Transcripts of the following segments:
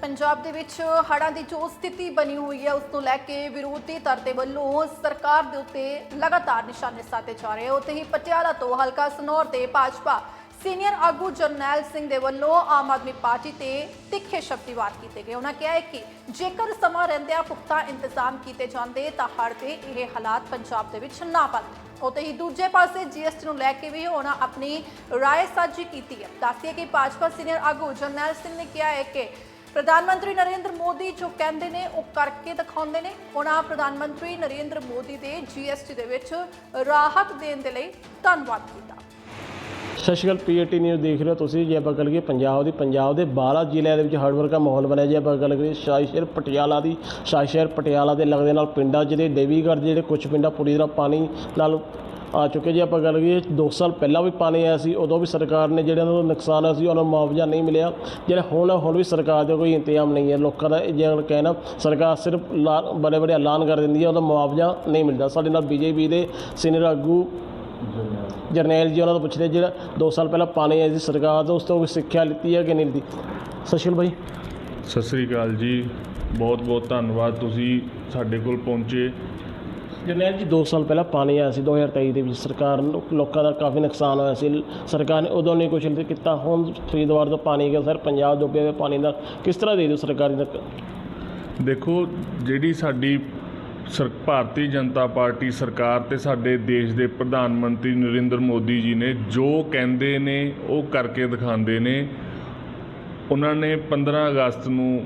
ਪੰਜਾਬ ਦੇ ਵਿੱਚ ਹੜ੍ਹਾਂ ਦੀ ਜੋ ਸਥਿਤੀ ਬਣੀ ਹੋਈ ਹੈ ਉਸ ਨੂੰ ਲੈ ਕੇ ਵਿਰੋਧੀ ਧਿਰ ਦੇ ਵੱਲੋਂ ਸਰਕਾਰ ਦੇ ਉੱਤੇ ਲਗਾਤਾਰ ਨਿਸ਼ਾਨੇ ਸਾਧੇ ਜਾ ਰਹੇ ਹਨ ਉੱਥੇ ਹੀ ਪਟਿਆਲਾ ਤੋਂ ਹਲਕਾ ਸਨੌਰ ਦੇ ਭਾਜਪਾ ਸੀਨੀਅਰ ਆਗੂ ਜਰਨੈਲ ਸਿੰਘ ਦੇ ਵੱਲੋਂ ਆਮ ਆਦਮੀ ਪਾਰਟੀ ਤੇ ਤਿੱਖੇ ਸ਼ਬਦੀ ਵਾਰ ਕੀਤੇ ਗਏ ਉਹਨਾਂ ਕਿਹਾ ਹੈ ਕਿ ਜੇਕਰ ਸਮਾਂ ਰਹਿੰਦਿਆਂ ਪੁਖਤਾ ਇੰਤਜ਼ਾਮ ਕੀਤੇ ਜਾਂਦੇ ਤਾਂ ਹੜ੍ਹ ਦੇ ਇਹ ਹਾਲਾਤ ਪੰਜਾਬ ਦੇ ਵਿੱਚ ਨਾ ਬਣਦੇ ਉੱਥੇ ਹੀ ਦੂਜੇ ਪਾਸੇ ਜੀਐਸਟੀ ਨੂੰ ਲੈ ਕੇ ਵੀ ਉਹਨਾਂ ਆਪਣੀ رائے ਸਾਂਝੀ ਕੀਤੀ ਹੈ ਦੱਸਿਆ ਕਿ ਭਾਜਪਾ ਸੀਨੀਅਰ ਆਗੂ ਜਰਨੈਲ ਸਿੰਘ ਨੇ ਕਿਹਾ ਹੈ ਕਿ ਪ੍ਰਧਾਨ ਮੰਤਰੀ ਨਰਿੰਦਰ ਮੋਦੀ ਜੋ ਕਹਿੰਦੇ ਨੇ ਉਹ ਕਰਕੇ ਦਿਖਾਉਂਦੇ ਨੇ। ਉਹਨਾਂ ਪ੍ਰਧਾਨ ਮੰਤਰੀ ਨਰਿੰਦਰ ਮੋਦੀ ਦੇ ਜੀਐਸਟੀ ਦੇ ਵਿੱਚ ਰਾਹਤ ਦੇਣ ਦੇ ਲਈ ਧੰਨਵਾਦ ਕੀਤਾ। ਸਤਿ ਸ਼੍ਰੀ ਅਕਾਲ ਪੀਏਟੀ ਨਿਊਜ਼ ਦੇਖ ਰਹੇ ਹੋ ਤੁਸੀਂ। ਜੇ ਆਪਾਂ ਗੱਲ ਕਰੀਏ ਪੰਜਾਬ ਦੀ, ਪੰਜਾਬ ਦੇ 12 ਜ਼ਿਲ੍ਹਿਆਂ ਦੇ ਵਿੱਚ ਹੜ੍ਹ ਵਰਗਾ ਮਾਹੌਲ ਬਣਿਆ। ਜੇ ਆਪਾਂ ਗੱਲ ਕਰੀਏ ਸ਼ਾਹੀਸ਼ਹਿਰ ਪਟਿਆਲਾ ਦੀ ਸ਼ਾਹੀਸ਼ਹਿਰ ਪਟਿਆਲਾ ਦੇ ਲੱਗਦੇ ਨਾਲ ਪਿੰਡਾਂ ਜਿਹਦੇ ਦੇਵੀਗੜ੍ਹ ਜਿਹੜੇ ਕੁਝ ਪਿੰਡਾਂ, ਪੂਰੀ ਤਰ੍ਹਾਂ ਪਾਣੀ ਨਾਲ ਆ ਚੁੱਕੇ ਜੇ, ਆਪਾਂ ਗੱਲ ਕਰੀਏ 2 ਸਾਲ ਪਹਿਲਾਂ ਵੀ ਪਾਣੀ ਆਇਆ ਸੀ, ਉਦੋਂ ਵੀ ਸਰਕਾਰ ਨੇ ਜਿਹੜੇ ਉਹਨਾਂ ਨੂੰ ਨੁਕਸਾਨ ਹੋਇਆ ਸੀ, ਉਹਨਾਂ ਨੂੰ ਮੁਆਵਜ਼ਾ ਨਹੀਂ ਮਿਲਿਆ। ਜਿਹੜਾ ਹੁਣ ਹੁਣ ਵੀ ਸਰਕਾਰ ਦਾ ਕੋਈ ਇੰਤਜ਼ਾਮ ਨਹੀਂ ਹੈ। ਲੋਕਾਂ ਦਾ ਇਹ ਜਿਹੜਾ ਕਹਿਣਾ, ਸਰਕਾਰ ਸਿਰਫ ਬੜੇ ਬੜੇ ਐਲਾਨ ਕਰ ਦਿੰਦੀ ਹੈ, ਉਹਦਾ ਮੁਆਵਜ਼ਾ ਨਹੀਂ ਮਿਲਦਾ। ਸਾਡੇ ਨਾਲ ਬੀਜੇਪੀ ਦੇ ਸੀਨੀਅਰ ਆਗੂ ਜਰਨੈਲ ਜੀ, ਉਹਨਾਂ ਤੋਂ ਪੁੱਛਦੇ, ਜਿਹੜਾ 2 ਸਾਲ ਪਹਿਲਾਂ ਪਾਣੀ ਆਇਆ ਸੀ, ਸਰਕਾਰ ਤੋਂ ਉਸ ਤੋਂ ਕੋਈ ਸਿੱਖਿਆ ਲਿੱਤੀ ਹੈ ਕਿ ਨਹੀਂ ਲਿੱਤੀ? ਸਤਿ ਸ਼੍ਰੀ ਅਕਾਲ ਭਾਈ ਸਤਿ ਸ੍ਰੀ ਅਕਾਲ ਜੀ। ਬਹੁਤ ਬਹੁਤ ਧੰਨਵਾਦ ਤੁਸੀਂ ਸਾਡੇ ਕੋਲ ਪਹੁੰਚੇ। ਜਰਨੈਲ ਜੀ 2 ਸਾਲ ਪਹਿਲਾਂ ਪਾਣੀ ਆਇਆ ਸੀ 2023 ਦੇ ਵਿੱਚ, ਸਰਕਾਰ ਨੂੰ ਲੋਕਾਂ ਦਾ ਕਾਫੀ ਨੁਕਸਾਨ ਹੋਇਆ ਸੀ। ਸਰਕਾਰ ਨੇ ਉਦੋਂ ਨਹੀਂ ਕੁਛ ਨਹੀਂ ਕੀਤਾ, ਹੁਣ ਫਰੀਦਵਾਰ ਤੋਂ ਪਾਣੀ ਗਿਆ, ਸਰ ਪੰਜਾਬ ਡੁੱਬਿਆ ਹੋਇਆ ਪਾਣੀ ਦਾ, ਕਿਸ ਤਰ੍ਹਾਂ ਦੇ ਦਿਓ ਸਰਕਾਰੀ ਤੱਕ? ਦੇਖੋ, ਜਿਹੜੀ ਸਾਡੀ ਸਰ, ਭਾਰਤੀ ਜਨਤਾ ਪਾਰਟੀ ਸਰਕਾਰ ਤੇ ਸਾਡੇ ਦੇਸ਼ ਦੇ ਪ੍ਰਧਾਨ ਮੰਤਰੀ ਨਰਿੰਦਰ ਮੋਦੀ ਜੀ ਨੇ ਜੋ ਕਹਿੰਦੇ ਨੇ, ਉਹ ਕਰਕੇ ਦਿਖਾਉਂਦੇ ਨੇ। ਉਹਨਾਂ ਨੇ 15 ਅਗਸਤ ਨੂੰ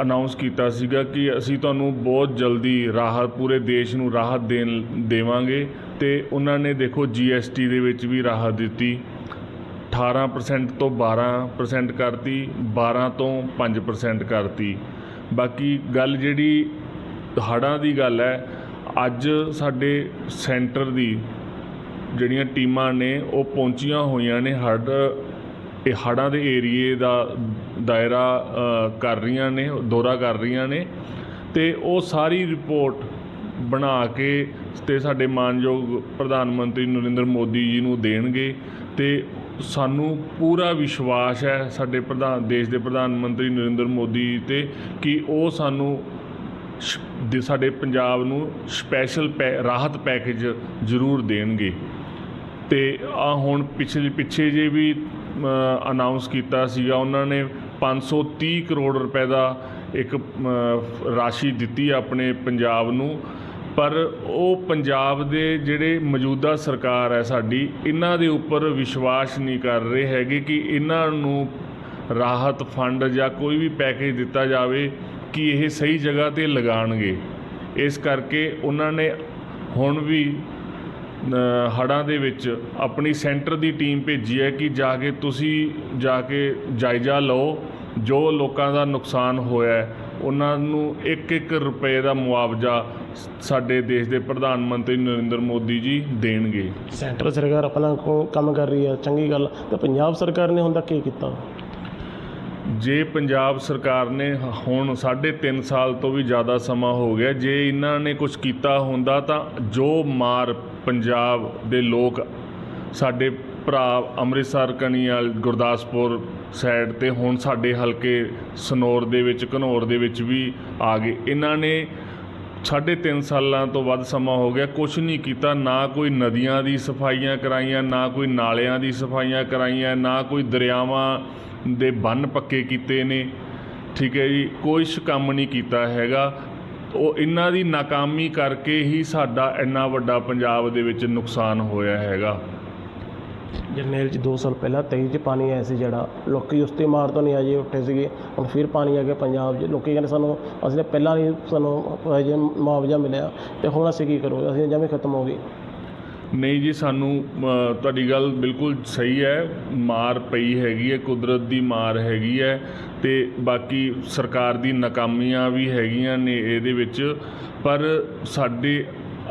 ਅਨਾਉਂਸ ਕੀਤਾ ਸੀਗਾ ਕਿ ਅਸੀਂ ਤੁਹਾਨੂੰ ਬਹੁਤ ਜਲਦੀ ਰਾਹਤ, ਪੂਰੇ ਦੇਸ਼ ਨੂੰ ਰਾਹਤ ਦੇਣ ਦੇਵਾਂਗੇ ਤੇ ਉਹਨਾਂ ਨੇ ਦੇਖੋ ਜੀਐਸਟੀ ਦੇ ਵਿੱਚ ਵੀ ਰਾਹਤ ਦਿੱਤੀ। 18% ਤੋਂ 12% ਕਰਤੀ 12 ਤੋਂ 5% ਕਰਤੀ। ਬਾਕੀ ਗੱਲ ਜਿਹੜੀ ਹੜ੍ਹਾਂ ਦੀ ਗੱਲ ਹੈ, ਅੱਜ ਸਾਡੇ ਸੈਂਟਰ ਦੀ ਜਿਹੜੀਆਂ ਟੀਮਾਂ ਨੇ, ਉਹ ਪਹੁੰਚੀਆਂ ਹੋਈਆਂ ਨੇ ਹੜ੍ਹ ਇਹ ਹੜ੍ਹਾਂ ਦੇ ਏਰੀਏ ਦਾ ਦਾਇਰਾ ਕਰ ਰਹੀਆਂ ਨੇ, ਦੌਰਾ ਕਰ ਰਹੀਆਂ ਨੇ ਤੇ ਉਹ ਸਾਰੀ ਰਿਪੋਰਟ ਬਣਾ ਕੇ ਤੇ ਸਾਡੇ ਮਾਨਯੋਗ ਪ੍ਰਧਾਨ ਮੰਤਰੀ ਨਰਿੰਦਰ ਮੋਦੀ ਜੀ ਨੂੰ ਦੇਣਗੇ ਤੇ ਸਾਨੂੰ ਪੂਰਾ ਵਿਸ਼ਵਾਸ ਹੈ ਸਾਡੇ ਪ੍ਰਧਾਨ, ਦੇਸ਼ ਦੇ ਪ੍ਰਧਾਨ ਮੰਤਰੀ ਨਰਿੰਦਰ ਮੋਦੀ ਜੀ ਤੇ ਕਿ ਉਹ ਸਾਨੂੰ ਦੇ ਸਾਡੇ ਪੰਜਾਬ ਨੂੰ ਸਪੈਸ਼ਲ ਪੈ, ਰਾਹਤ ਪੈਕੇਜ ਜ਼ਰੂਰ ਦੇਣਗੇ। ਤੇ ਆ ਹੁਣ ਪਿਛਲੇ, ਪਿੱਛੇ ਜੇ ਵੀ ਅਨਾਉਂਸ ਕੀਤਾ ਸੀਗਾ। ਉਹਨਾਂ ਨੇ 530 ਕਰੋੜ ਰੁਪਏ ਦਾ ਇੱਕ ਰਾਸ਼ੀ ਦਿੱਤੀ ਆਪਣੇ ਪੰਜਾਬ ਨੂੰ। ਪਰ ਉਹ ਪੰਜਾਬ ਦੇ ਜਿਹੜੇ ਮੌਜੂਦਾ ਸਰਕਾਰ ਹੈ ਸਾਡੀ, ਇਹਨਾਂ ਦੇ ਉੱਪਰ ਵਿਸ਼ਵਾਸ ਨਹੀਂ ਕਰ ਰਹੇ ਹੈਗੇ ਕਿ ਇਹਨਾਂ ਨੂੰ ਰਾਹਤ ਫੰਡ ਜਾਂ ਕੋਈ ਵੀ ਪੈਕੇਜ ਦਿੱਤਾ ਜਾਵੇ ਕਿ ਇਹ ਸਹੀ ਜਗ੍ਹਾ ਤੇ ਲਗਾਣਗੇ ਇਸ ਕਰਕੇ ਉਹਨਾਂ ਨੇ ਹੁਣ ਵੀ ਹੜ੍ਹਾਂ ਦੇ ਵਿੱਚ ਆਪਣੀ ਸੈਂਟਰ ਦੀ ਟੀਮ ਭੇਜੀ ਹੈ ਕਿ ਜਾ ਕੇ ਤੁਸੀਂ ਜਾ ਕੇ ਜਾਇਜ਼ਾ ਲਓ। ਜੋ ਲੋਕਾਂ ਦਾ ਨੁਕਸਾਨ ਹੋਇਆ ਉਹਨਾਂ ਨੂੰ ਇੱਕ ਇੱਕ ਰੁਪਏ ਦਾ ਮੁਆਵਜ਼ਾ ਸਾਡੇ ਦੇਸ਼ ਦੇ ਪ੍ਰਧਾਨ ਮੰਤਰੀ ਨਰਿੰਦਰ ਮੋਦੀ ਜੀ ਦੇਣਗੇ। ਸੈਂਟਰ ਸਰਕਾਰ ਆਪਣਾ ਕੰਮ ਕਰ ਰਹੀ ਹੈ, ਚੰਗੀ ਗੱਲ। ਤੇ ਪੰਜਾਬ ਸਰਕਾਰ ਨੇ ਹੁਣ ਤੱਕ ਕੀ ਕੀਤਾ? ਜੇ ਪੰਜਾਬ ਸਰਕਾਰ ਨੇ ਹੁਣ ਸਾਢੇ ਤਿੰਨ ਸਾਲ ਤੋਂ ਵੀ ਜ਼ਿਆਦਾ ਸਮਾਂ ਹੋ ਗਿਆ, ਜੇ ਇਹਨਾਂ ਨੇ ਕੁਝ ਕੀਤਾ ਹੁੰਦਾ ਤਾਂ ਜੋ ਮਾਰ ਪੰਜਾਬ ਦੇ ਲੋਕ ਸਾਡੇ ਭਰਾ ਅੰਮ੍ਰਿਤਸਰ ਕਨੀਵਾਲ ਗੁਰਦਾਸਪੁਰ ਸਾਈਡ ਤੇ ਹੁਣ ਸਾਡੇ ਹਲਕੇ ਸਨੌਰ ਦੇ ਵਿੱਚ, ਘਨੌਰ ਦੇ ਵਿੱਚ ਵੀ ਆ ਗਏ। ਇਹਨਾਂ ਨੇ ਸਾਢੇ ਤਿੰਨ ਸਾਲਾਂ ਤੋਂ ਵੱਧ ਸਮਾਂ ਹੋ ਗਿਆ ਕੁਝ ਨਹੀਂ ਕੀਤਾ। ਨਾ ਕੋਈ ਨਦੀਆਂ ਦੀ ਸਫਾਈਆਂ ਕਰਾਈਆਂ, ਨਾ ਕੋਈ ਨਾਲਿਆਂ ਦੀ ਸਫਾਈਆਂ ਕਰਾਈਆਂ, ਨਾ ਕੋਈ ਦਰਿਆਵਾਂ ਦੇ ਬੰਨ ਪੱਕੇ ਕੀਤੇ ਨੇ, ਠੀਕ ਹੈ ਜੀ ਕੁਛ ਕੰਮ ਨਹੀਂ ਕੀਤਾ ਹੈਗਾ। ਉਹ ਇਹਨਾਂ ਦੀ ਨਾਕਾਮੀ ਕਰਕੇ ਹੀ ਸਾਡਾ ਇੰਨਾ ਵੱਡਾ ਪੰਜਾਬ ਦੇ ਵਿੱਚ ਨੁਕਸਾਨ ਹੋਇਆ ਹੈਗਾ। ਜਰਨੈਲ ਜੀ 2 ਸਾਲ ਪਹਿਲਾਂ 23 ਚ ਪਾਣੀ ਆਇਆ ਸੀ ਜਿਹੜਾ, ਲੋਕੀ ਉਸ ਤੇ ਮਾਰ ਤੋਂ ਨਹੀਂ ਅਜੇ ਉੱਠੇ ਸੀਗੇ, ਹੁਣ ਫਿਰ ਪਾਣੀ ਆ ਗਿਆ ਪੰਜਾਬ 'ਚ। ਲੋਕੀ ਕਹਿੰਦੇ ਸਾਨੂੰ, ਅਸੀਂ ਪਹਿਲਾਂ ਨਹੀਂ ਸਾਨੂੰ ਅਜੇ ਮੁਆਵਜ਼ਾ ਮਿਲਿਆ, ਤੇ ਹੁਣ ਅਸੀਂ ਕੀ ਕਰੋਗੇ? ਅਸੀਂ ਜਮੇ ਖਤਮ ਹੋ ਗਏ। ਨਹੀਂ ਜੀ, ਸਾਨੂੰ ਤੁਹਾਡੀ ਗੱਲ ਬਿਲਕੁਲ ਸਹੀ ਹੈ। ਮਾਰ ਪਈ ਹੈਗੀ ਹੈ, ਕੁਦਰਤ ਦੀ ਮਾਰ ਹੈਗੀ ਹੈ ਤੇ ਬਾਕੀ ਸਰਕਾਰ ਦੀ ਨਾਕਾਮੀਆਂ ਵੀ ਹੈਗੀਆਂ ਨੇ ਇਹਦੇ ਵਿੱਚ। ਪਰ ਸਾਡੇ,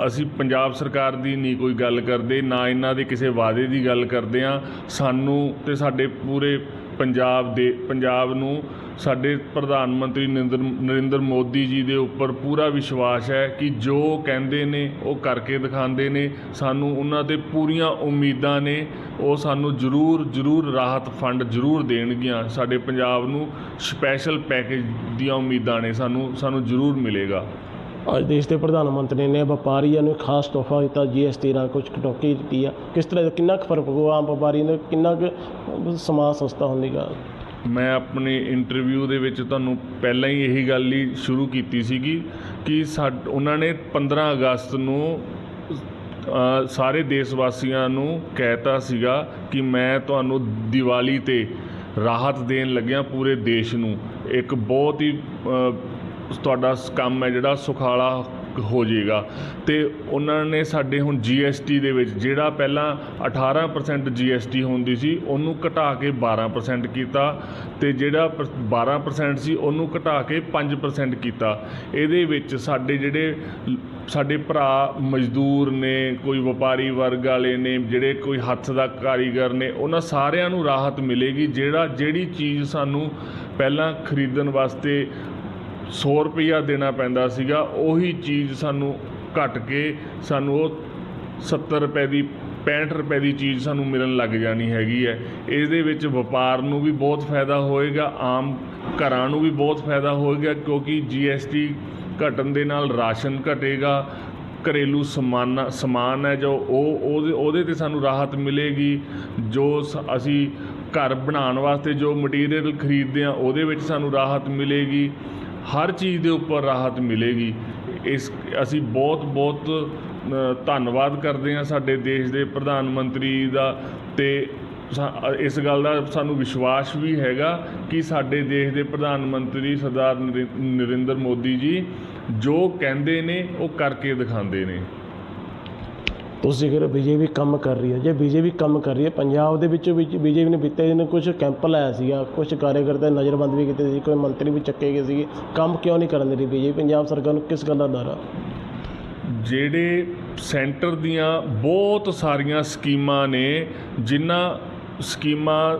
ਅਸੀਂ ਪੰਜਾਬ ਸਰਕਾਰ ਦੀ ਨਹੀਂ ਕੋਈ ਗੱਲ ਕਰਦੇ, ਨਾ ਇਹਨਾਂ ਦੇ ਕਿਸੇ ਵਾਅਦੇ ਦੀ ਗੱਲ ਕਰਦੇ ਆ ਸਾਨੂੰ ਤੇ ਸਾਡੇ ਪੂਰੇ ਪੰਜਾਬ ਦੇ, ਪੰਜਾਬ ਨੂੰ ਸਾਡੇ ਪ੍ਰਧਾਨ ਮੰਤਰੀ ਨਰਿੰਦਰ ਨਰਿੰਦਰ ਮੋਦੀ ਜੀ ਦੇ ਉੱਪਰ ਪੂਰਾ ਵਿਸ਼ਵਾਸ ਹੈ ਕਿ ਜੋ ਕਹਿੰਦੇ ਨੇ, ਉਹ ਕਰਕੇ ਦਿਖਾਉਂਦੇ ਨੇ। ਸਾਨੂੰ ਉਹਨਾਂ ਤੇ ਪੂਰੀਆਂ ਉਮੀਦਾਂ ਨੇ। ਉਹ ਸਾਨੂੰ ਜ਼ਰੂਰ ਜ਼ਰੂਰ ਰਾਹਤ ਫੰਡ ਜ਼ਰੂਰ ਦੇਣਗੀਆਂ। ਸਾਡੇ ਪੰਜਾਬ ਨੂੰ ਸਪੈਸ਼ਲ ਪੈਕੇਜ ਦੀਆਂ ਉਮੀਦਾਂ ਨੇ। ਸਾਨੂੰ ਸਾਨੂੰ ਜ਼ਰੂਰ ਮਿਲੇਗਾ। ਅੱਜ ਦੇਸ਼ ਦੇ ਪ੍ਰਧਾਨ ਮੰਤਰੀ ਨੇ ਵਪਾਰੀਆਂ ਨੂੰ ਖਾਸ ਤੋਹਫਾ ਦਿੱਤਾ ਜੀਐਸਟੀ ਨਾਲ ਕੁਝ ਕਟੌਤੀ ਦਿੱਤੀ ਆ। ਕਿਸ ਤਰ੍ਹਾਂ ਦਾ ਕਿੰਨਾ ਕੁ ਫ਼ਰਕ ਹੋਊਗਾ ਆਮ ਵਪਾਰੀ ਨੂੰ ਕਿੰਨਾ ਕੁ ਸਮਾਨ ਸਸਤਾ ਹੁੰਦੀਗਾ ਮੈਂ ਆਪਣੇ ਇੰਟਰਵਿਊ ਦੇ ਵਿੱਚ ਤੁਹਾਨੂੰ ਪਹਿਲਾਂ ਹੀ ਇਹੀ ਗੱਲ ਹੀ ਸ਼ੁਰੂ ਕੀਤੀ ਸੀਗੀ ਕਿ ਸਾਡ, ਉਹਨਾਂ ਨੇ 15 ਅਗਸਤ ਨੂੰ ਸਾਰੇ ਦੇਸ਼ ਵਾਸੀਆਂ ਨੂੰ ਕਹਿਤਾ ਸੀਗਾ ਕਿ ਮੈਂ ਤੁਹਾਨੂੰ ਦੀਵਾਲੀ ਤੇ ਰਾਹਤ ਦੇਣ ਲੱਗਿਆ ਪੂਰੇ ਦੇਸ਼ ਨੂੰ। ਇੱਕ ਬਹੁਤ ਹੀ ਤੁਹਾਡਾ ਸ- ਕੰਮ ਹੈ ਜਿਹੜਾ ਸੁਖਾਲਾ ਹੋ ਜਾਏਗਾ। ਤੇ ਉਹਨਾਂ ਨੇ ਸਾਡੇ ਹੁਣ GST ਦੇ ਵਿੱਚ ਜਿਹੜਾ ਪਹਿਲਾਂ 18% GST ਹੁੰਦੀ ਸੀ, ਉਹਨੂੰ ਘਟਾ ਕੇ 12% ਕੀਤਾ ਤੇ ਜਿਹੜਾ ਪ- 12% ਸੀ, ਉਹਨੂੰ ਘਟਾ ਕੇ 5% ਕੀਤਾ। ਇਹਦੇ ਵਿੱਚ ਸਾਡੇ ਜਿਹੜੇ ਸਾਡੇ ਭਰਾ ਮਜ਼ਦੂਰ ਨੇ, ਕੋਈ ਵਪਾਰੀ ਵਰਗ ਵਾਲੇ ਨੇ, ਜਿਹੜੇ ਕੋਈ ਹੱਥ ਦਾ ਕਾਰੀਗਰ ਨੇ, ਉਹਨਾਂ ਸਾਰਿਆਂ ਨੂੰ ਰਾਹਤ ਮਿਲੇਗੀ, ਜਿਹੜਾ, ਜਿਹੜੀ ਚੀਜ਼ ਸਾਨੂੰ ਪਹਿਲਾਂ ਖਰੀਦਣ ਵਾਸਤੇ 100 ਰੁਪਈਆ ਦੇਣਾ ਪੈਂਦਾ ਸੀਗਾ, ਉਹੀ ਚੀਜ਼ ਸਾਨੂੰ ਘਟ ਕੇ ਸਾਨੂੰ ਉਹ 70 ਰੁਪਏ ਦੀ 65 ਰੁਪਏ ਦੀ ਚੀਜ਼ ਸਾਨੂੰ ਮਿਲਣ ਲੱਗ ਜਾਣੀ ਹੈਗੀ ਹੈ। ਇਹਦੇ ਵਿੱਚ ਵਪਾਰ ਨੂੰ ਵੀ ਬਹੁਤ ਫਾਇਦਾ ਹੋਏਗਾ, ਆਮ ਘਰਾਂ ਨੂੰ ਵੀ ਬਹੁਤ ਫਾਇਦਾ ਹੋਏਗਾ, ਕਿਉਂਕਿ GST ਘਟਣ ਦੇ ਨਾਲ ਰਾਸ਼ਨ ਘਟੇਗਾ, ਘਰੇਲੂ ਸਮਾਨ ਸਮਾਨ ਹੈ ਜੋ ਉਹ, ਉਹਦੇ ਉਹਦੇ ਤੇ ਸਾਨੂੰ ਰਾਹਤ ਮਿਲੇਗੀ। ਜੋ ਸ- ਅਸੀਂ ਘਰ ਬਣਾਉਣ ਵਾਸਤੇ ਜੋ ਮਟੀਰੀਅਲ ਖਰੀਦਦੇ ਆ ਉਹਦੇ ਵਿੱਚ ਸਾਨੂੰ ਰਾਹਤ ਮਿਲੇਗੀ। ਹਰ ਚੀਜ਼ ਦੇ ਉੱਪਰ ਰਾਹਤ ਮਿਲੇਗੀ। ਇਸ ਅਸੀਂ ਬਹੁਤ ਬਹੁਤ ਧੰਨਵਾਦ ਕਰਦੇ ਹਾਂ ਸਾਡੇ ਦੇਸ਼ ਦੇ ਪ੍ਰਧਾਨ ਮੰਤਰੀ ਦਾ ਤੇ ਇਸ ਗੱਲ ਦਾ ਸਾਨੂੰ ਵਿਸ਼ਵਾਸ ਵੀ ਹੈਗਾ ਕਿ ਸਾਡੇ ਦੇਸ਼ ਦੇ ਪ੍ਰਧਾਨ ਮੰਤਰੀ ਸਰਦਾਰ ਨਰਿ- ਨਰਿੰਦਰ ਮੋਦੀ ਜੀ ਜੋ ਕਹਿੰਦੇ ਨੇ ਉਹ ਕਰਕੇ ਦਿਖਾਉਂਦੇ ਨੇ। ਤੁਸੀਂ ਕਿਹੜੇ ਬੀਜੇਪੀ ਕੰਮ ਕਰ ਰਹੀ ਹੈ, ਜੇ ਬੀਜੇਪੀ ਕੰਮ ਕਰ ਰਹੀ ਹੈ, ਪੰਜਾਬ ਦੇ ਵਿੱਚ ਬੀਜੇਪੀ ਨੇ ਬੀਤੇ ਦਿਨ ਕੁਝ ਕੈਂਪ ਲਾਇਆ ਸੀਗਾ ਕੁਝ ਕਾਰਜਕਰਤਾ ਨਜ਼ਰਬੰਦ ਵੀ ਕੀਤੇ ਸੀ, ਕੋਈ ਮੰਤਰੀ ਵੀ ਚੱਕੇ ਗਏ ਸੀਗੇ, ਕੰਮ ਕਿਉਂ ਨਹੀਂ ਕਰਨ ਦੇ ਰਹੀ ਬੀਜੇਪੀ ਪੰਜਾਬ ਸਰਕਾਰ ਨੂੰ ਕਿਸ ਗੱਲ ਦਾ ਡਰ ਆ? ਜਿਹੜੇ ਸੈਂਟਰ ਦੀਆਂ ਬਹੁਤ ਸਾਰੀਆਂ ਸਕੀਮਾਂ ਨੇ, ਜਿਨ੍ਹਾਂ ਸਕੀਮਾਂ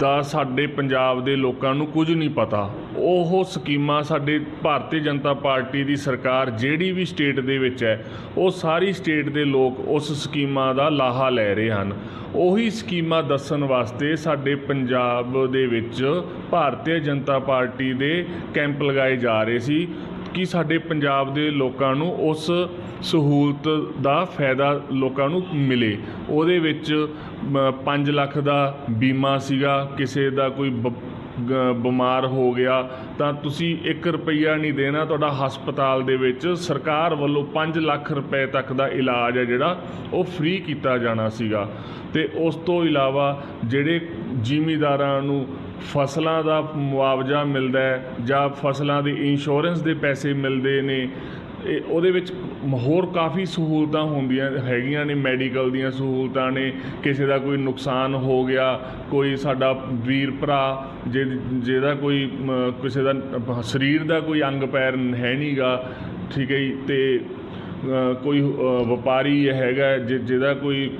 ਦਾ ਸਾਡੇ ਪੰਜਾਬ ਦੇ ਲੋਕਾਂ ਨੂੰ ਕੁਝ ਨਹੀਂ ਪਤਾ ਉਹ ਸਕੀਮਾਂ ਸਾਡੇ ਭਾਰਤੀ ਜਨਤਾ ਪਾਰਟੀ ਦੀ ਸਰਕਾਰ ਜਿਹੜੀ ਵੀ ਸਟੇਟ ਦੇ ਵਿੱਚ ਹੈ, ਉਹ ਸਾਰੀ ਸਟੇਟ ਦੇ ਲੋਕ ਉਸ ਸਕੀਮਾਂ ਦਾ ਲਾਹਾ ਲੈ ਰਹੇ ਹਨ। ਉਹੀ ਸਕੀਮਾਂ ਦੱਸਣ ਵਾਸਤੇ ਸਾਡੇ ਪੰਜਾਬ ਦੇ ਵਿੱਚ ਭਾਰਤੀ ਜਨਤਾ ਪਾਰਟੀ ਦੇ ਕੈਂਪ ਲਗਾਏ ਜਾ ਰਹੇ ਸੀ ਕਿ ਸਾਡੇ ਪੰਜਾਬ ਦੇ ਲੋਕਾਂ ਨੂੰ ਉਸ ਸਹੂਲਤ ਦਾ ਫਾਇਦਾ ਲੋਕਾਂ ਨੂੰ ਮਿਲੇ। ਉਹਦੇ ਵਿੱਚ 5 ਲੱਖ ਦਾ ਬੀਮਾ ਸੀਗਾ, ਕਿਸੇ ਦਾ ਕੋਈ ਬ- ਬਿਮਾਰ ਹੋ ਗਿਆ, ਤਾਂ ਤੁਸੀਂ 1 ਰੁਪਈਆ ਨਹੀਂ ਦੇਣਾ ਤੁਹਾਡਾ ਹਸਪਤਾਲ ਦੇ ਵਿੱਚ। ਸਰਕਾਰ ਵੱਲੋਂ 5 ਲੱਖ ਰੁਪਏ ਤੱਕ ਦਾ ਇਲਾਜ ਹੈ ਜਿਹੜਾ, ਉਹ ਫ੍ਰੀ ਕੀਤਾ ਜਾਣਾ ਸੀਗਾ। ਤੇ ਉਸ ਤੋਂ ਇਲਾਵਾ ਜਿਹੜੇ ਜ਼ਿਮੀਦਾਰਾਂ ਨੂੰ ਫਸਲਾਂ ਦਾ ਮੁਆਵਜ਼ਾ ਮਿਲਦਾ ਹੈ ਜਾਂ ਫਸਲਾਂ ਦੀ ਇੰਸ਼ੋਰੈਂਸ ਦੇ ਪੈਸੇ ਮਿਲਦੇ ਨੇ ਇਹ ਉਹਦੇ ਵਿੱਚ ਹੋਰ ਕਾਫੀ ਸਹੂਲਤਾਂ ਹੁੰਦੀਆਂ ਹੈਗੀਆਂ ਨੇ ਮੈਡੀਕਲ ਦੀਆਂ ਸਹੂਲਤਾਂ ਨੇ, ਕਿਸੇ ਦਾ ਕੋਈ ਨੁਕਸਾਨ ਹੋ ਗਿਆ, ਕੋਈ ਸਾਡਾ ਵੀਰ ਭਰਾ ਜਿਹਦ- ਜਿਹਦਾ ਕੋਈ ਕਿਸੇ ਦਾ ਸਰੀਰ ਦਾ ਕੋਈ ਅੰਗ ਪੈਰ ਹੈ ਨਹੀਂਗਾ ਠੀਕ ਹੈ ਜੀ, ਤੇ ਕੋਈ ਵਪਾਰੀ ਹੈਗਾ ਜਿ- ਜਿਹਦਾ ਕੋਈ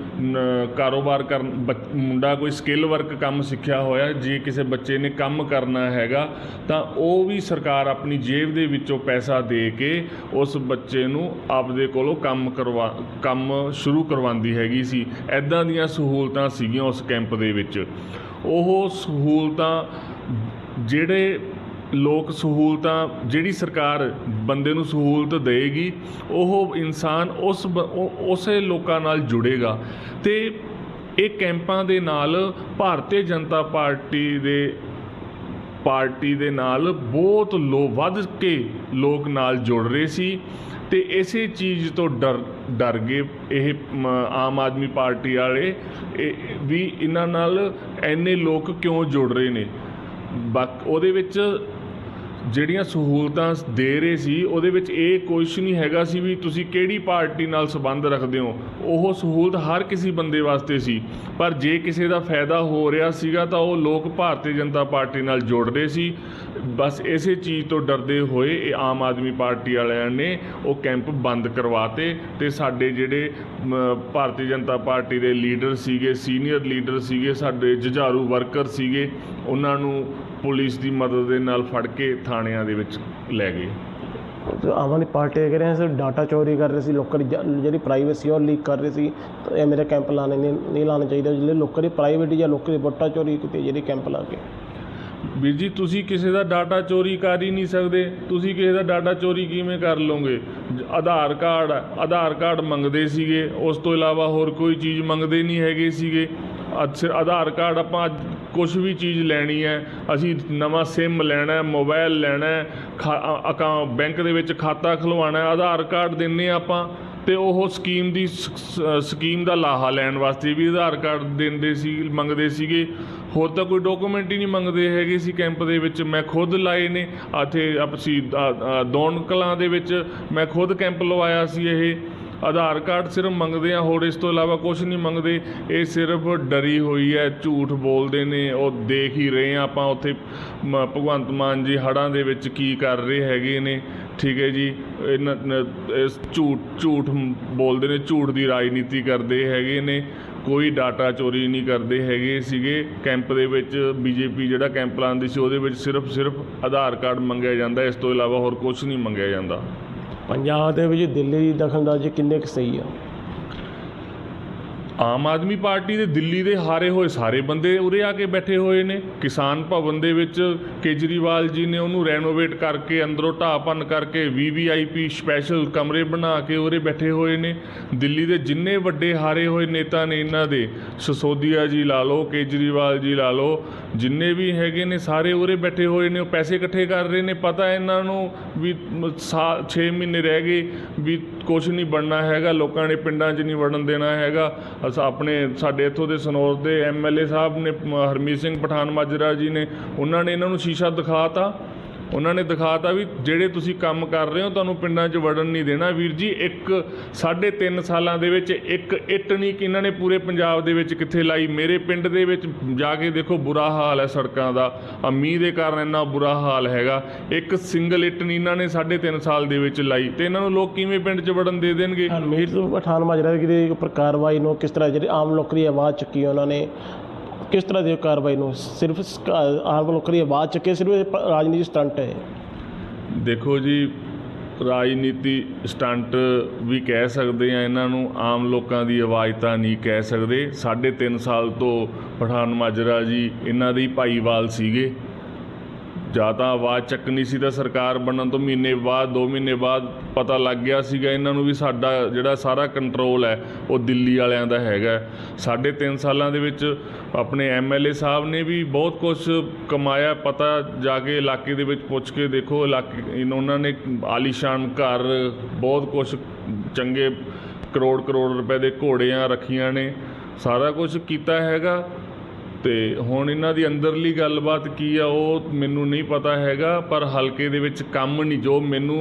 ਕਾਰੋਬਾਰ ਕਰਨ, ਬੱਚ- ਮੁੰਡਾ ਕੋਈ ਸਕਿੱਲ ਵਰਕ ਕੰਮ ਸਿੱਖਿਆ ਹੋਇਆ ਜੇ ਕਿਸੇ ਬੱਚੇ ਨੇ ਕੰਮ ਕਰਨਾ ਹੈਗਾ, ਤਾਂ ਉਹ ਵੀ ਸਰਕਾਰ ਆਪਣੀ ਜੇਬ ਦੇ ਵਿੱਚੋਂ ਪੈਸਾ ਦੇ ਕੇ ਉਸ ਬੱਚੇ ਨੂੰ ਆਪਦੇ ਕੋਲੋਂ ਕੰਮ ਕਰਵਾ, ਕੰਮ ਸ਼ੁਰੂ ਕਰਵਾਉਂਦੀ ਹੈਗੀ ਸੀ। ਐਦਾਂ ਦੀਆਂ ਸਹੂਲਤਾਂ ਸੀਗੀਆਂ ਉਸ ਕੈਂਪ ਦੇ ਵਿੱਚ। ਉਹ ਸਹੂਲਤਾਂ, ਜਿਹੜੇ ਲੋਕ ਸਹੂਲਤਾਂ, ਜਿਹੜੀ ਸਰਕਾਰ ਬੰਦੇ ਨੂੰ ਸਹੂਲਤ ਦੇਗੀ ਉਹ ਇਨਸਾਨ ਉਸ ਬ- ਉਹ- ਉਸੇ ਲੋਕਾਂ ਨਾਲ ਜੁੜੇਗਾ। ਤੇ ਇਹ ਕੈਂਪਾਂ ਦੇ ਨਾਲ ਭਾਰਤੀ ਜਨਤਾ ਪਾਰਟੀ ਦੇ ਪਾਰਟੀ ਦੇ ਨਾਲ ਬਹੁਤ ਲੋ, ਵੱਧ ਕੇ ਲੋਕ ਨਾਲ ਜੁੜ ਰਹੇ ਸੀ। ਤੇ ਇਸੇ ਚੀਜ਼ ਤੋਂ ਡਰ ਡਰ ਗਏ ਇਹ ਆਮ ਆਦਮੀ ਪਾਰਟੀ ਵਾਲੇ। ਇਹ ਵੀ ਇਹਨਾਂ ਨਾਲ ਐਨੇ ਲੋਕ ਕਿਉਂ ਜੁੜ ਰਹੇ ਨੇ? ਬਾਕ, ਉਹਦੇ ਵਿੱਚ ਜਿਹੜੀਆਂ ਸਹੂਲਤਾਂ ਦੇ ਰਹੇ ਸੀ, ਉਹਦੇ ਵਿੱਚ ਇਹ ਕੁਛ ਨਹੀਂ ਹੈਗਾ ਸੀ ਵੀ ਤੁਸੀਂ ਕਿਹੜੀ ਪਾਰਟੀ ਨਾਲ ਸੰਬੰਧ ਰੱਖਦੇ ਹੋ। ਉਹ ਸਹੂਲਤ ਹਰ ਕਿਸੇ ਬੰਦੇ ਵਾਸਤੇ ਸੀ। ਪਰ ਜੇ ਕਿਸੇ ਦਾ ਫਾਇਦਾ ਹੋ ਰਿਹਾ ਸੀਗਾ, ਤਾਂ ਉਹ ਲੋਕ ਭਾਰਤੀ ਜਨਤਾ ਪਾਰਟੀ ਨਾਲ ਜੁੜ ਰਹੇ ਸੀ। ਬਸ ਇਸੇ ਚੀਜ਼ ਤੋਂ ਡਰਦੇ ਹੋਏ ਇਹ ਆਮ ਆਦਮੀ ਪਾਰਟੀ ਵਾਲਿਆਂ ਨੇ ਉਹ ਕੈਂਪ ਬੰਦ ਕਰਵਾਤੇ ਤੇ ਸਾਡੇ ਜਿਹੜੇ ਭਾਰਤੀ ਜਨਤਾ ਪਾਰਟੀ ਦੇ ਲੀਡਰ ਸੀਗੇ, ਸੀਨੀਅਰ ਲੀਡਰ ਸੀਗੇ, ਸਾਡੇ ਜੁਝਾਰੂ ਵਰਕਰ ਸੀਗੇ, ਉਹਨਾਂ ਨੂੰ ਪੁਲਿਸ ਦੀ ਮਦਦ ਦੇ ਨਾਲ ਫੜ ਕੇ ਥਾਣਿਆਂ ਦੇ ਵਿੱਚ ਲੈ ਗਏ। ਜੋ ਆਮ ਆਦਮੀ ਪਾਰਟੀ ਕਹਿ ਰਹੇ ਸੀ ਡਾਟਾ ਚੋਰੀ ਕਰ ਰਹੇ ਸੀ ਲੋਕਾਂ ਦੀ ਜਾ- ਜਿਹੜੀ ਪ੍ਰਾਈਵੇਸੀ ਉਹ ਲੀਕ ਕਰ ਰਹੇ ਸੀ ਤਾਂ ਇਹ ਮੇਰੇ ਕੈਂਪ ਲਾਣੇ ਨਹੀਂ ਨਹੀਂ ਲਾਣੇ ਚਾਹੀਦੇ। ਜਿਹੜੇ ਲੋਕਾਂ ਦੀ ਪ੍ਰਾਈਵੇਟ ਜਾਂ ਲੋਕਾਂ ਦੀ ਵੋਟਾਂ ਚੋਰੀ ਕੀਤੀ ਜਿਹੜੀ ਕੈਂਪ ਲਾ ਕੇ। ਵੀਰ ਜੀ ਤੁਸੀਂ ਕਿਸੇ ਦਾ ਡਾਟਾ ਚੋਰੀ ਕਰ ਹੀ ਨਹੀਂ ਸਕਦੇ। ਤੁਸੀਂ ਕਿਸੇ ਦਾ ਡਾਟਾ ਚੋਰੀ ਕਿਵੇਂ ਕਰ ਲਓਗੇ? ਜ- ਆਧਾਰ ਕਾਰਡ ਆਧਾਰ ਕਾਰਡ ਮੰਗਦੇ ਸੀਗੇ। ਉਸ ਤੋਂ ਇਲਾਵਾ ਹੋਰ ਕੋਈ ਚੀਜ਼ ਮੰਗਦੇ ਨਹੀਂ ਹੈਗੇ ਸੀਗੇ। ਅੱਛਾ ਆਧਾਰ ਕਾਰਡ ਆਪਾਂ ਅੱਜ ਕੁਝ ਵੀ ਚੀਜ਼ ਲੈਣੀ ਹੈ, ਅਸੀਂ ਨਵਾਂ ਸਿਮ ਲੈਣਾ ਹੈ ਮੋਬਾਈਲ ਲੈਣਾ ਹੈ ਅਕਾਊਂਟ ਬੈਂਕ ਦੇ ਵਿੱਚ ਖਾਤਾ ਖੁਲਵਾਉਣਾ ਆਧਾਰ ਕਾਰਡ ਦਿੰਨੇ ਆਪਾਂ ਤੇ ਉਹ ਸਕੀਮ ਦੀ ਸ- ਸਕੀਮ ਦਾ ਲਾਹਾ ਲੈਣ ਵਾਸਤੇ ਵੀ ਆਧਾਰ ਕਾਰਡ ਦਿੰਦੇ ਸੀ, ਮੰਗਦੇ ਸੀਗੇ। ਹੋਰ ਤਾਂ ਕੋਈ ਡਾਕੂਮੈਂਟ ਹੀ ਨਹੀਂ ਮੰਗਦੇ ਹੈਗੇ ਸੀ ਕੈਂਪ ਦੇ ਵਿੱਚ, ਮੈਂ ਖੁਦ ਲਾਏ ਨੇ। ਇੱਥੇ ਆਪਸੀ ਦੌਣ ਕਲਾਂ ਦੇ ਵਿੱਚ ਮੈਂ ਖੁਦ ਕੈਂਪ ਲਵਾਇਆ ਸੀ ਇਹ। ਆਧਾਰ ਕਾਰਡ ਸਿਰਫ ਮੰਗਦੇ ਆ, ਹੋਰ ਇਸ ਤੋਂ ਇਲਾਵਾ ਕੁਝ ਨਹੀਂ ਮੰਗਦੇ। ਇਹ ਸਿਰਫ ਡਰੀ ਹੋਈ ਹੈ, ਝੂਠ ਬੋਲਦੇ ਨੇ, ਉਹ ਦੇਖ ਹੀ ਰਹੇ ਆ ਆਪਾਂ ਉੱਥੇ। ਮ- ਭਗਵੰਤ ਮਾਨ ਜੀ ਹੜਾਂ ਦੇ ਵਿੱਚ ਕੀ ਕਰ ਰਹੇ ਹੈਗੇ ਨੇ, ਠੀਕ ਹੈ ਜੀ। ਇਹਨਾਂ ਇਸ ਝੂਠ ਝੂਠ ਬੋਲਦੇ ਨੇ, ਝੂਠ ਦੀ ਰਾਜਨੀਤੀ ਕਰਦੇ ਹੈਗੇ ਨੇ। ਕੋਈ ਡਾਟਾ ਚੋਰੀ ਨਹੀਂ ਕਰਦੇ ਹੈਗੇ ਸੀਗੇ। ਕੈਂਪ ਦੇ ਵਿੱਚ ਬੀਜੇਪੀ ਜਿਹੜਾ ਕੈਂਪ ਲਾਉਂਦੀ ਸੀ, ਉਹਦੇ ਵਿੱਚ ਸਿਰਫ ਸਿਰਫ ਆਧਾਰ ਕਾਰਡ ਮੰਗਿਆ ਜਾਂਦਾ, ਇਸ ਤੋਂ ਇਲਾਵਾ ਹੋਰ ਕੁਝ ਨਹੀਂ ਮੰਗਿਆ ਜਾਂਦਾ। ਪੰਜਾਬ ਦੇ ਵਿੱਚ ਦਿੱਲੀ ਦੀ ਦਖਲਅੰਦਾਜ਼ੀ ਕਿੰਨੇ ਕੁ ਸਹੀ ਆ? ਆਮ ਆਦਮੀ ਪਾਰਟੀ ਦੇ ਦਿੱਲੀ ਦੇ ਹਾਰੇ ਹੋਏ ਸਾਰੇ ਬੰਦੇ ਉਰੇ ਆ ਕੇ ਬੈਠੇ ਹੋਏ ਨੇ। ਕਿਸਾਨ ਭਵਨ ਦੇ ਵਿੱਚ ਕੇਜਰੀਵਾਲ ਜੀ ਨੇ ਉਹਨੂੰ ਰੈਨੋਵੇਟ ਕਰਕੇ, ਅੰਦਰੋਂ ਢਾਹ ਭੰਨ ਕਰਕੇ ਵੀਵੀਆਈਪੀ ਸਪੈਸ਼ਲ ਕਮਰੇ ਬਣਾ ਕੇ ਉਰੇ ਬੈਠੇ ਹੋਏ ਨੇ। ਦਿੱਲੀ ਦੇ ਜਿੰਨੇ ਵੱਡੇ ਹਾਰੇ ਹੋਏ ਨੇਤਾ ਨੇ ਇਹਨਾਂ ਦੇ, ਸਸੋਦੀਆ ਜੀ ਲਾ ਲਓ, ਕੇਜਰੀਵਾਲ ਜੀ ਲਾ ਲਓ ਜਿੰਨੇ ਵੀ ਹੈਗੇ ਨੇ ਸਾਰੇ ਉਰੇ ਬੈਠੇ ਹੋਏ ਨੇ, ਉਹ ਪੈਸੇ ਇਕੱਠੇ ਕਰ ਰਹੇ ਨੇ। ਪਤਾ ਇਹਨਾਂ ਨੂੰ ਵੀ 6 ਮਹੀਨੇ ਰਹਿ ਗਏ ਵੀ ਕੁਝ ਨਹੀਂ ਬਣਨਾ ਹੈਗਾ, ਲੋਕਾਂ ਨੇ ਪਿੰਡਾਂ 'ਚ ਨਹੀਂ ਵੜਨ ਦੇਣਾ ਹੈਗਾ। ਅਸ ਆਪਣੇ ਸਾਡੇ ਇੱਥੋਂ ਦੇ ਸਨੌਰ ਦੇ ਐਮਐਲਏ ਸਾਹਿਬ ਨੇ ਹਰਮੀਤ ਸਿੰਘ ਪਠਾਨ ਮਾਜਰਾ ਜੀ ਨੇ, ਉਹਨਾਂ ਨੇ ਇਹਨਾਂ ਨੂੰ ਸ਼ੀਸ਼ਾ ਦਿਖਾਤਾ। ਉਹਨਾਂ ਨੇ ਦਿਖਾਤਾ ਵੀ ਜਿਹੜੇ ਤੁਸੀਂ ਕੰਮ ਕਰ ਰਹੇ ਹੋ, ਤੁਹਾਨੂੰ ਪਿੰਡਾਂ 'ਚ ਵੜਨ ਨਹੀਂ ਦੇਣਾ। ਵੀਰ ਜੀ, ਇੱਕ ਸਾਢੇ ਤਿੰਨ ਸਾਲਾਂ ਦੇ ਵਿੱਚ ਇੱਕ ਇੱਟ ਨਹੀਂ ਕਿ ਇਹਨਾਂ ਨੇ ਪੂਰੇ ਪੰਜਾਬ ਦੇ ਵਿੱਚ ਕਿੱਥੇ ਲਾਈ। ਮੇਰੇ ਪਿੰਡ ਦੇ ਵਿੱਚ ਜਾ ਕੇ ਦੇਖੋ, ਬੁਰਾ ਹਾਲ ਹੈ ਸੜਕਾਂ ਦਾ। ਆਹ ਮੀਂਹ ਦੇ ਕਾਰਨ ਇੰਨਾ ਬੁਰਾ ਹਾਲ ਹੈਗਾ। ਇੱਕ ਸਿੰਗਲ ਇੱਟ ਨਹੀਂ ਇਹਨਾਂ ਨੇ ਸਾਢੇ ਤਿੰਨ ਸਾਲ ਦੇ ਵਿੱਚ ਲਾਈ। ਤੇ ਇਹਨਾਂ ਨੂੰ ਲੋਕ ਕਿਵੇਂ ਪਿੰਡ 'ਚ ਵੜਨ ਦੇ ਦੇਣਗੇ? ਹਰਮੀਤ ਪਠਾਨ ਮਾਜਰਾ ਦੇ ਉੱਪਰ ਕਾਰਵਾਈ ਨੂੰ ਕਿਸ ਤਰ੍ਹਾਂ ਜਿਹੜੀ ਆਮ ਲੋਕ ਦੀ ਆਵਾਜ਼ ਚੱਕੀ ਉਹਨਾਂ ਨੇ। ਕਿਸ ਤਰ੍ਹਾਂ ਦੀ ਕਾਰਵਾਈ ਨੂੰ? ਸਿਰਫ ਆਮ ਲੋਕਾਂ ਦੀ ਆਵਾਜ਼ ਚੱਕੇ ਸਿਰਫ ਰਾਜਨੀਤੀ ਸਟੰਟ ਹੈ? ਦੇਖੋ ਜੀ, ਰਾਜਨੀਤੀ ਸਟੰਟ ਵੀ ਕਹਿ ਸਕਦੇ ਆ ਇਹਨਾਂ ਨੂੰ। ਆਮ ਲੋਕਾਂ ਦੀ ਆਵਾਜ਼ ਤਾਂ ਨਹੀਂ ਕਹਿ ਸਕਦੇ। ਸਾਢੇ ਤਿੰਨ ਸਾਲ ਤੋਂ ਪਠਾਨ ਮਾਜਰਾ ਜੀ, ਇਹਨਾਂ ਦੇ ਭਾਈਵਾਲ ਸੀਗੇ। ਜਾਂ ਤਾਂ ਆਵਾਜ਼ ਚੱਕਣੀ ਸੀ ਤਾਂ ਸਰਕਾਰ ਬਣਨ ਤੋਂ ਮਹੀਨੇ ਬਾਅਦ 2 ਮਹੀਨੇ ਬਾਅਦ ਪਤਾ ਲੱਗ ਗਿਆ ਸੀਗਾ ਇਹਨਾਂ ਨੂੰ ਵੀ ਸਾਡਾ ਜਿਹੜਾ ਸਾਰਾ ਕੰਟਰੋਲ ਹੈ, ਉਹ ਦਿੱਲੀ ਵਾਲਿਆਂ ਦਾ ਹੈਗਾ। ਸਾਢੇ ਤਿੰਨ ਸਾਲਾਂ ਦੇ ਵਿੱਚ ਆਪਣੇ ਐਮਐਲਏ ਸਾਹਿਬ ਨੇ ਵੀ ਬਹੁਤ ਕੁਝ ਕਮਾਇਆ, ਪਤਾ ਜਾ ਕੇ ਇਲਾਕੇ ਦੇ ਵਿੱਚ ਪੁੱਛ ਕੇ ਦੇਖੋ, ਇਲਾਕੇ ਉਹਨਾਂ ਨੇ ਆਲੀਸ਼ਾਨ ਘਰ ਬਹੁਤ ਕੁਝ ਚੰਗੇ ਕਰੋੜ ਕਰੋੜ ਰੁਪਏ ਦੇ ਘੋੜਿਆਂ ਰੱਖੀਆਂ ਨੇ, ਸਾਰਾ ਕੁਝ ਕੀਤਾ ਹੈਗਾ। ਤੇ ਹੁਣ ਇਹਨਾਂ ਦੀ ਅੰਦਰਲੀ ਗੱਲਬਾਤ ਕੀ ਆ, ਉਹ ਮੈਨੂੰ ਨਹੀਂ ਪਤਾ ਹੈਗਾ, ਪਰ ਹਲਕੇ ਦੇ ਵਿੱਚ ਕੰਮ ਨਹੀਂ, ਜੋ ਮੈਨੂੰ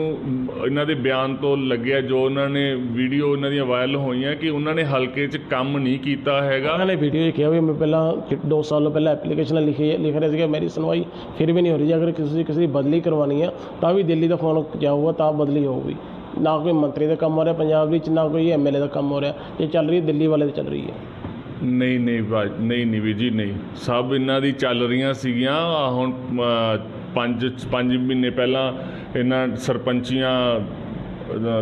ਇਹਨਾਂ ਦੇ ਬਿਆਨ ਤੋਂ ਲੱਗਿਆ, ਜੋ ਉਹਨਾਂ ਨੇ ਵੀਡੀਓ ਇਹਨਾਂ ਦੀਆਂ ਵਾਇਰਲ ਹੋਈਆਂ ਕਿ ਉਹਨਾਂ ਨੇ ਹਲਕੇ 'ਚ ਕੰਮ ਨਹੀਂ ਕੀਤਾ ਹੈਗਾ। ਉਹਨਾਂ ਨੇ ਵੀਡੀਓ 'ਚ ਕਿਹਾ ਵੀ ਮੈਂ ਪਹਿਲਾਂ 2 ਸਾਲ ਪਹਿਲਾਂ ਐਪਲੀਕੇਸ਼ਨ ਲਿਖੀ, ਲਿਖ ਰਿਹਾ ਸੀਗਾ, ਮੇਰੀ ਸੁਣਵਾਈ ਫਿਰ ਵੀ ਨਹੀਂ ਹੋ ਰਹੀ। ਜੇ ਅਗਰ ਕਿਸੇ ਕਿਸੇ ਦੀ ਬਦਲੀ ਕਰਵਾਉਣੀ ਆ, ਤਾਂ ਵੀ ਦਿੱਲੀ ਦਾ ਫੋਨ ਜਾਊਗਾ, ਤਾਂ ਬਦਲੀ ਹੋਊਗੀ। ਨਾ ਕੋਈ ਮੰਤਰੀ ਦਾ ਕੰਮ ਹੋ ਰਿਹਾ, ਪੰਜਾਬ ਵਿੱਚ ਨਾ ਕੋਈ ਐਮਐਲਏ ਦਾ ਕੰਮ ਹੋ ਰਿਹਾ। ਇਹ ਚੱਲ ਰਹੀ ਦਿੱਲੀ ਵਾਲੇ ਦੀ ਚੱਲ ਰਹੀ ਹੈ। ਨਹੀਂ ਨਹੀਂ ਭਾ- ਨਹੀਂ ਨਹੀਂ ਵੀਰ ਜੀ ਨਹੀਂ। ਸਭ ਇਹਨਾਂ ਦੀ ਚੱਲ ਰਹੀਆਂ ਸੀਗੀਆਂ। ਆਹ ਹੁਣ ਅ, ਪੰਜ ਪੰਜ ਮਹੀਨੇ ਪਹਿਲਾਂ ਇਹਨਾਂ ਸਰਪੰਚੀਆਂ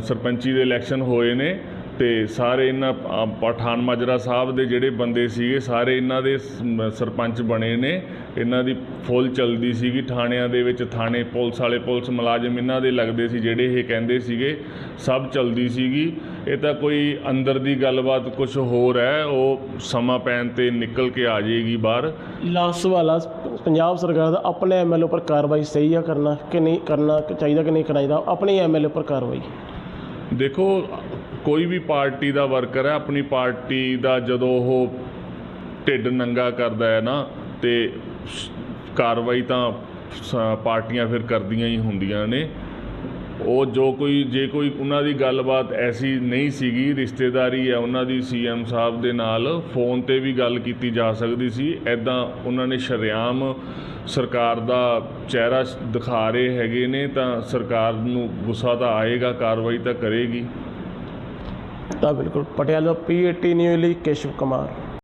ਸਰਪੰਚੀ ਦੇ ਇਲੈਕਸ਼ਨ ਹੋਏ ਨੇ। ਤੇ ਸਾਰੇ ਇਹਨਾਂ ਅ, ਪਠਾਨ ਮਾਜਰਾ ਸਾਹਿਬ ਦੇ ਜਿਹੜੇ ਬੰਦੇ ਸੀਗੇ ਸਾਰੇ ਇਹਨਾਂ ਦੇ ਸਰਪੰਚ ਬਣੇ ਨੇ। ਇਹਨਾਂ ਦੀ ਫੁੱਲ ਚੱਲਦੀ ਸੀਗੀ ਥਾਣਿਆਂ ਦੇ ਵਿੱਚ ਥਾਣੇ ਪੁਲਿਸ ਵਾਲੇ ਪੁਲਿਸ ਮੁਲਾਜ਼ਮ ਇਹਨਾਂ ਦੇ ਲੱਗਦੇ ਸੀ ਜਿਹੜੇ ਇਹ ਕਹਿੰਦੇ ਸੀਗੇ ਸਭ ਚੱਲਦੀ ਸੀਗੀ। ਇਹ ਤਾਂ ਕੋਈ ਅੰਦਰ ਦੀ ਗੱਲਬਾਤ ਕੁਝ ਹੋਰ ਹੈ ਉਹ ਸਮਾਂ ਪੈਣ ਤੇ ਨਿਕਲ ਕੇ ਆ ਜਾਏਗੀ ਬਾਹਰ। ਲਾਸਟ ਸਵਾਲ ਆ ਪੰਜਾਬ ਸਰਕਾਰ ਦਾ ਆਪਣੇ ਐਮਐਲਏ ਉੱਪਰ ਕਾਰਵਾਈ ਸਹੀ ਆ ਕਰਨਾ ਕਿ ਨਹੀਂ ਕਰਨਾ ਚਾਹੀਦਾ ਕਿ ਨਹੀਂ ਕਰਨਾ ਚਾਹੀਦਾ ਆਪਣੇ ਐਮਐਲਏ ਉੱਪਰ ਕਾਰਵਾਈ। ਦੇਖੋ, ਕੋਈ ਵੀ ਪਾਰਟੀ ਦਾ ਵਰਕਰ ਹੈ, ਆਪਣੀ ਪਾਰਟੀ ਦਾ ਜਦੋਂ ਉਹ ਢਿੱਡ ਨੰਗਾ ਕਰਦਾ ਹੈ ਨਾ, ਤੇ ਕਾਰਵਾਈ ਤਾਂ ਪਾਰਟੀਆਂ ਫਿਰ ਕਰਦੀਆਂ ਹੀ ਹੁੰਦੀਆਂ ਨੇ। ਉਹ ਜੋ ਕੋਈ, ਜੇ ਕੋਈ ਉਹਨਾਂ ਦੀ ਗੱਲਬਾਤ ਐਸੀ ਨਹੀਂ ਸੀਗੀ, ਰਿਸ਼ਤੇਦਾਰੀ ਹੈ, ਉਹਨਾਂ ਦੀ ਸੀਐਮ ਸਾਹਿਬ ਦੇ ਨਾਲ ਫੋਨ ਤੇ ਵੀ ਗੱਲ ਕੀਤੀ ਜਾ ਸਕਦੀ ਸੀ। ਐਦਾਂ ਉਹਨਾਂ ਨੇ ਸ਼ਰੇਆਮ ਸਰਕਾਰ ਦਾ ਚਿਹਰਾ ਦਿਖਾ ਰਹੇ ਹੈਗੇ ਨੇ ਤਾਂ ਸਰਕਾਰ ਨੂੰ ਗੁੱਸਾ ਤਾਂ ਆਏਗਾ, ਕਾਰਵਾਈ ਤਾਂ ਕਰੇਗੀ। ਤਾਂ ਬਿਲਕੁਲ, ਪਟਿਆਲਾ ਪੀਏਟੀ ਨਿਊਜ਼ ਲਈ ਕੇਸ਼ਵ ਕੁਮਾਰ।